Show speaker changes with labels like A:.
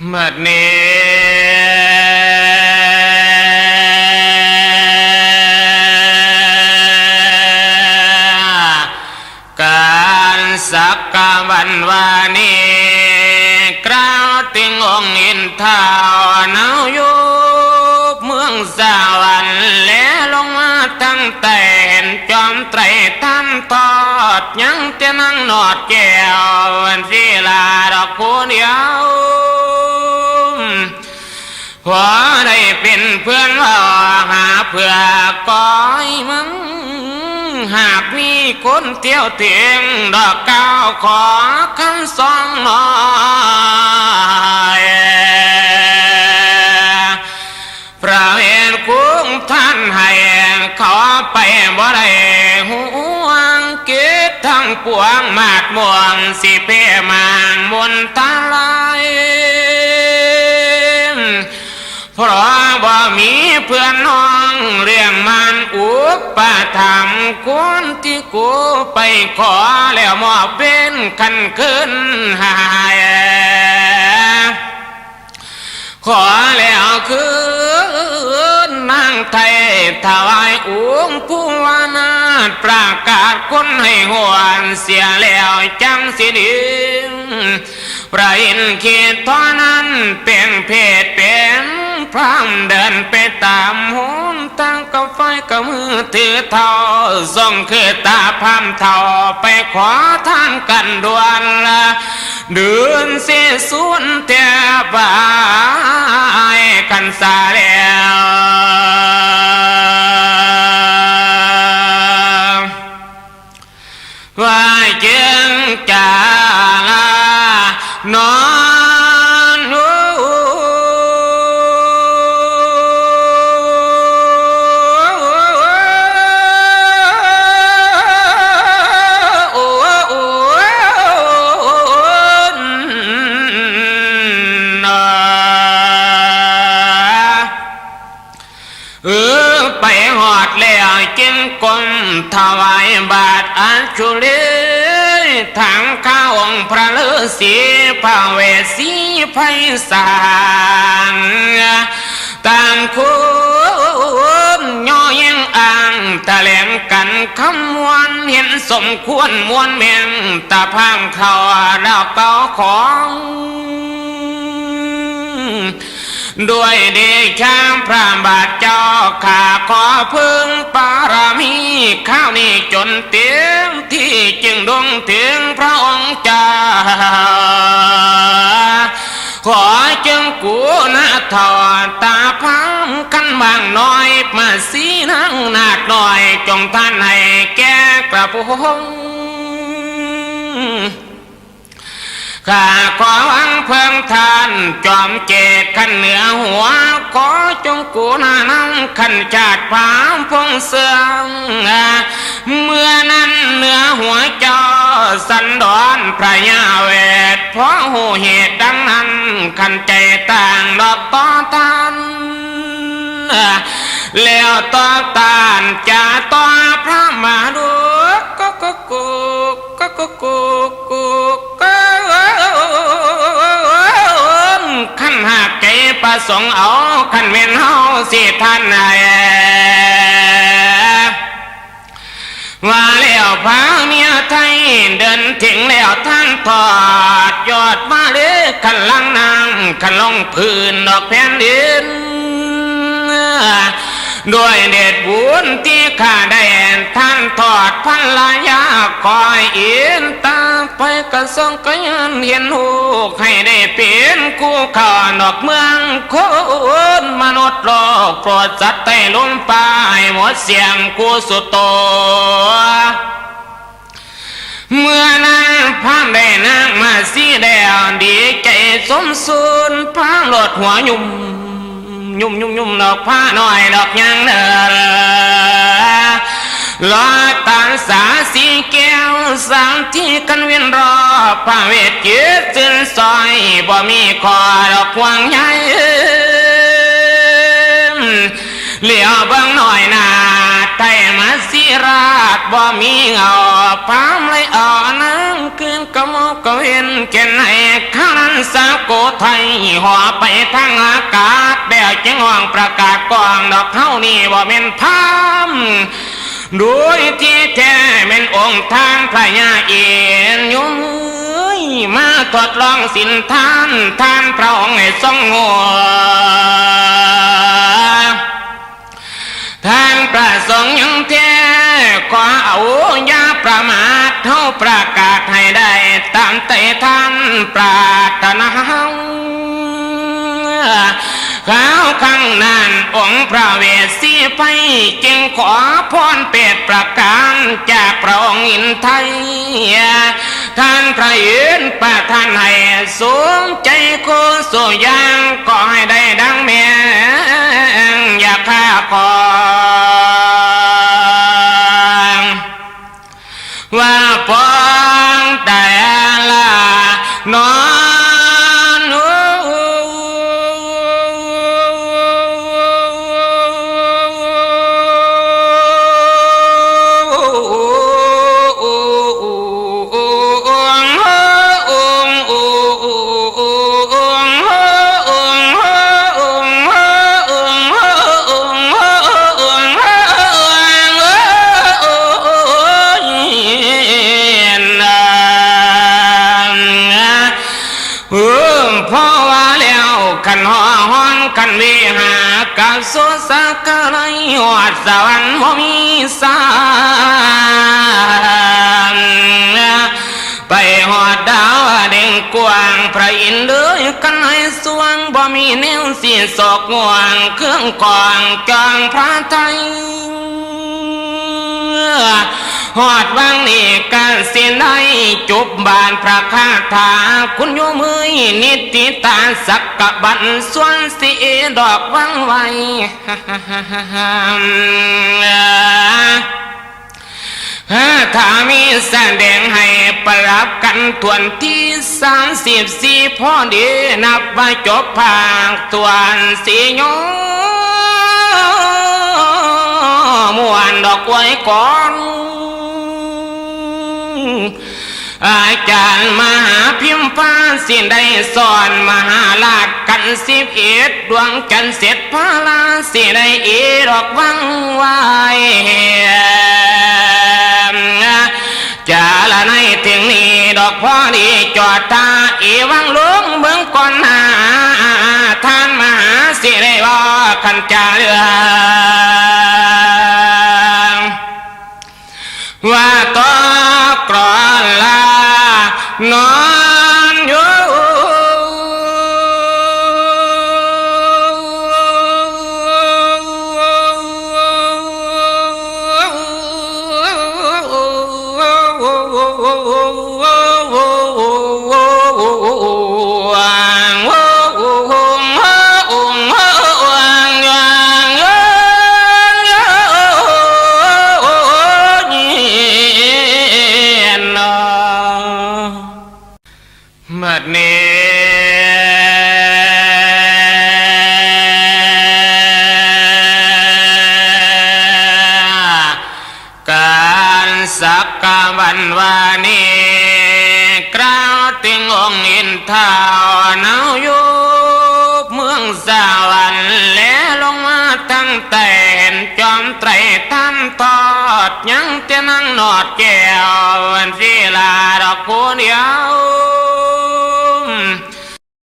A: บัดนี้การสักกาวันวานีกล่าวติงองอินทาวนาวยุบเมืองสาวรรค์และลงมาตั้งแต่เห็นจอมไตรท่านทอดยังจะนั่งนอดแก้ววันศิลาดอกคูเดียว พอได้เป็นเพื่อนว่าหาเพื่อก้อยมึง หากมีคนเที่ยวเตียงดอกก้าวขอคำสองหน่อยพระเอนคุ้งท่านให้ขอไปบ่ได้ห่วงเกิดทั้งปวงมาดม่วงสิเพ่มางมนตาลาย เพราะบ่มีเพื่อนน้องเรื่องมันอุปปาธรรมคนที่กูไปขอแล้วมอบเป็นคันขึ้นหายขอแล้วคืนนางไทยถวายองค์ผู้วานาถประกาศคนให้หวนเสียแล้วจังสิดิงพระอินทร์เขตท่อนั้นเป็นเพศเป็น พรามเดินไปตามหนตั้งกับไฟกับมือถือเท่าส่งคือตาพามเท่าไปขอทานกันดวนละเดือนเสียสวนเทียบายกันสาแล้ว ดแล้วจึงกลมถวายบาทอัญชุลีทางข้าองค์พระฤาษีพระเวสสีไพศาลต่างคุณย่อยังอ่างตะแหลงกันคำมวนเห็นสมควรมวนเมียงตาพามเขาดาวเก่าของด้วยเดชพระบาทเจ้าข้าขอพึ่ง ข้าวนี้จนเตียงที่จึงดวงถึงพระองค์เจ้าขอจึงกูนาถอดตาพังกันบางน้อยมาสีนังนาดน่อยจงท่านให้แก่กระพงข้าขอวังเพิ่งทาน จอมเจตขันเหนือหัว ขอจงกูนานังขันจาดพามพงเสืองเสือ เหนือหัวจ้าสันดอนพระยาเวทเพราะหูเหตุดังนั้นขันใจต่างดอกต่อทันแล้วต่อตานจะต่อพระมาดูก็ก็กูก็ก็กูกูก็ขันหักใจประสงค์เอาขันเวนเฮาสิท่านไหน เดินถึงแล้วท่านทอดยอดมาเลยขันลังนางขันลงพื้นดอกแผ่นดินด้วยเดชบุญที่ข้าได้ท่านทอดพันลายาคอยอินตาไปกระทรงกยันเห็นหูให้ได้เป็นคู่ข้านอกเมืองคนมนุษย์โลกโปรดจัดใต้ลมปายหมดเสียงกูสุดโต เมื่อนั้นพามได้นางมาสีแดวดีใจสมสูนพางหลดหัวยุ่มยุ่มยุ่มยุ่มดอกผ้าหน่อยดอกยังเนอลอตาสาสีแก้วสามที่กันเวียนรอพระเวทเกียรตินซอยบ่มีคอดอกควงใหญ่เหลียวเบิ่งหน่อยนา ไทยมาสิราชบ่มีเงาพามเลยอ่อน้ำคืนกะมกกะเวนเกนให้ข้านั้นสาวโกไทยหัวไปทางอากาศแบบจังหวงประกาศกองดอกเฮานี่บ่แม่นพามโดยที่แท้เป็นองค์ทานพระยาเอ็นยมเอ้ยมาทดลองสินทานทานพระองค์ให้ทรงหัว ประสงค์ยังแท้ขอเอาอย่าประมาทเท่าประกาศให้ได้ตามใจท่านปรารถนาข้าวข้างนั้นองค์พระเวสสีไปจึงขอพรเปดประการจากพระองค์อินไทย ท่านพระยืนประทานให้สมใจโคสุยางก็ให้ได้ดังแม่อยากข้าขอ ว่า สุสักไรหอดสวรรค์บ่มีสารไปหอดดาวเด่งกว้างพระอินทร์เลยกันให้สวงบ่มีแนวสีสกงวงเครื่องกองกลางพระไทย หอดวังนี่กันสิได้จุบบานพระคาถา คุณโยมือนิติตาสักกะบันส่วนสีดอกวังไวถ้ามีแสดงให้ปรับกันทวนที่สามสิบสี่พอดีนับว่าจบภาคทวนสี่โยมวนดอกไว้ก่อน อาจารย์มหาพิมฟ้าสิ้นได้สอนมหาลาดกันสิบเอ็ดดวงจันเสร็จพาลาสิได้อีดอกวังไว้จาละในถึงนี้ดอกพ่อดีจอดตาอีวังลวงเบื้องก่อนหาท่านมหาสิได้ว่าขันจาเรือว่าต่อ มัดนี้การสักกะวันวานีกล่าวถึงองอินทาวเนาอยู่เมืองสาวรรค์และลงมาตั้งแต่เห็นจอมไตรท่านทอดยังจะนั่งนอดแก้ววันศิลาดอกคูเดียว